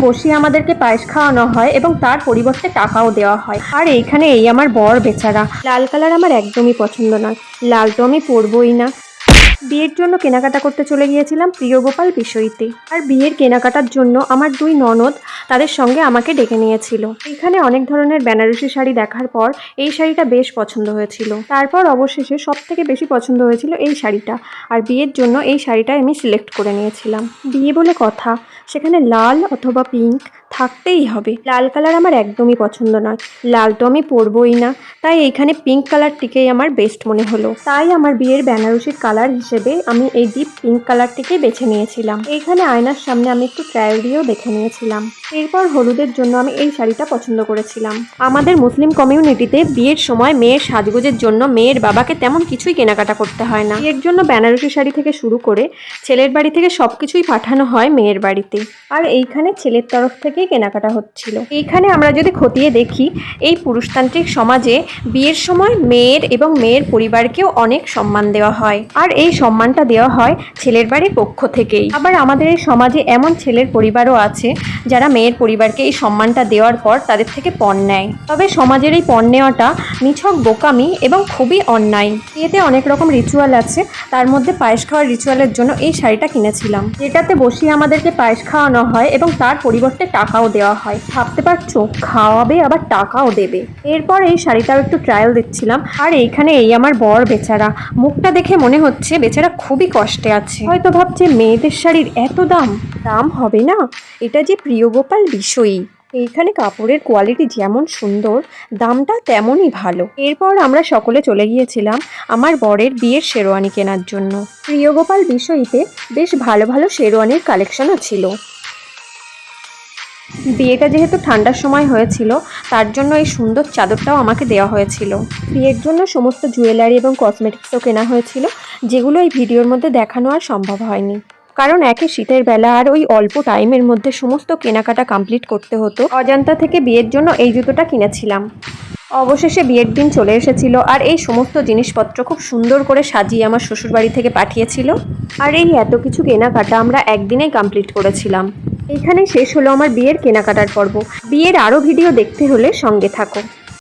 বসিয়ে আমাদেরকে পায়েস খাওয়ানো হয় এবং তার পরিবর্তে টাকাও দেওয়া হয়। আর এইখানে এই আমার বর বেচারা। লাল কালার আমার একদমই পছন্দ নয়। লাল তো আমি পরবই না। বিয়ের জন্য কেনাকাটা করতে চলে গিয়েছিলাম প্রিয়গোপাল বিষয়ীতে। আর বিয়ের কেনাকাটার জন্য আমার দুই ননদ তাদের সঙ্গে আমাকে ডেকে নিয়েছিল। এখানে অনেক ধরনের বেনারসি শাড়ি দেখার পর এই শাড়িটা বেশ পছন্দ হয়েছিল। তারপর অবশেষে সব থেকে বেশি পছন্দ হয়েছিল এই শাড়িটা। আর বিয়ের জন্য এই শাড়িটা আমি সিলেক্ট করে নিয়েছিলাম। বিয়ে বলে কথা। সেখানে লাল অথবা পিঙ্ক থাকতেই হবে। লাল কালার আমার একদমই পছন্দ নয়। লাল তো আমি পরবই না। তাই এইখানে পিঙ্ক কালারটিকেই আমার বেস্ট মনে হলো। তাই আমার বিয়ের বেনারসির কালার হিসেবে আমি এই ডিপ পিঙ্ক কালারটিকে বেছে নিয়েছিলাম। এইখানে আয়নার সামনে আমি একটু ট্রায়াল দেখে নিয়েছিলাম। এরপর হলুদের জন্য আমি এই শাড়িটা পছন্দ করেছিলাম। আমাদের মুসলিম কমিউনিটিতে বিয়ের সময় মেয়ের সাজগোজের জন্য মেয়ের বাবাকে তেমন কিছুই কেনাকাটা করতে হয় না। এর জন্য বেনারসি শাড়ি থেকে শুরু করে ছেলের বাড়ি থেকে সব কিছুই পাঠানো হয় মেয়ের বাড়িতে। আর এইখানে ছেলের তরফ থেকেই কেনাকাটা হচ্ছিল। এইখানে আমরা যদি খতিয়ে দেখি, এই পুরুষতান্ত্রিক সমাজে বিয়ের সময় মেয়ের এবং মেয়ের পরিবারকেও অনেক সম্মান দেওয়া হয়। আর এই সম্মানটা দেওয়া হয় ছেলের বাড়ির পক্ষ থেকেই। আবার আমাদের এই সমাজে এমন ছেলের পরিবারও আছে, যারা মেয়ের পরিবারকে এই সম্মানটা দেওয়ার পর তাদের থেকে পণ নেয়। তবে সমাজের এই পণ নেওয়াটা নিছক বোকামি এবং খুবই অন্যায়। বিয়েতে অনেক রকম রিচুয়াল আছে, তার মধ্যে পায়েস খাওয়ার রিচুয়ালের জন্য এই শাড়িটা কিনেছিলাম। যেটাতে বসিয়ে আমাদেরকে পায়েস খাওয়ানো হয় এবং তার পরিবর্তে টাকাও দেওয়া হয়। ভাবতে পারছ? খাওয়াবে, আবার টাকাও দেবে। এরপর এই শাড়িটাও একটু ট্রায়াল দিচ্ছিলাম। আর এইখানে এই আমার বর বেচারা। মুখটা দেখে মনে হচ্ছে বেচারা খুবই কষ্টে আছে। হয়তো ভাবছে, মেয়েদের শাড়ির এত দাম? দাম হবে না? এটা যে প্রিয়গোপাল বিষয়ী। এইখানে কাপড়ের কোয়ালিটি যেমন সুন্দর, দামটা তেমনই ভালো। এরপর আমরা সকলে চলে গিয়েছিলাম আমার বরের বিয়ের শেরওয়ানি কেনার জন্য। প্রিয়গোপাল বিষয়ীতে বেশ ভালো ভালো শেরওয়ানির কালেকশনও ছিল। বিয়েটা যেহেতু ঠান্ডার সময় হয়েছিল, তার জন্য এই সুন্দর চাদরটাও আমাকে দেওয়া হয়েছিল। বিয়ের জন্য সমস্ত জুয়েলারি এবং কসমেটিক্সও কেনা হয়েছিল, যেগুলো এই ভিডিওর মধ্যে দেখানো আর সম্ভব হয়নি। কারণ একে শীতের বেলা আর ওই অল্প টাইমের মধ্যে সমস্ত কেনাকাটা কমপ্লিট করতে হতো। অজান্তা থেকে বিয়ের জন্য এই জুতোটা কিনেছিলাম। অবশেষে বিয়ের দিন চলে এসেছিল আর এই সমস্ত জিনিসপত্র খুব সুন্দর করে সাজিয়ে আমার শ্বশুরবাড়ি থেকে পাঠিয়েছিল। আর এই এত কিছু কেনাকাটা আমরা একদিনেই কমপ্লিট করেছিলাম। এখানে শেষ হলো আমার বিয়ের কেনাকাটার পর্ব। বিয়ের আরও ভিডিও দেখতে হলে সঙ্গে থাকো।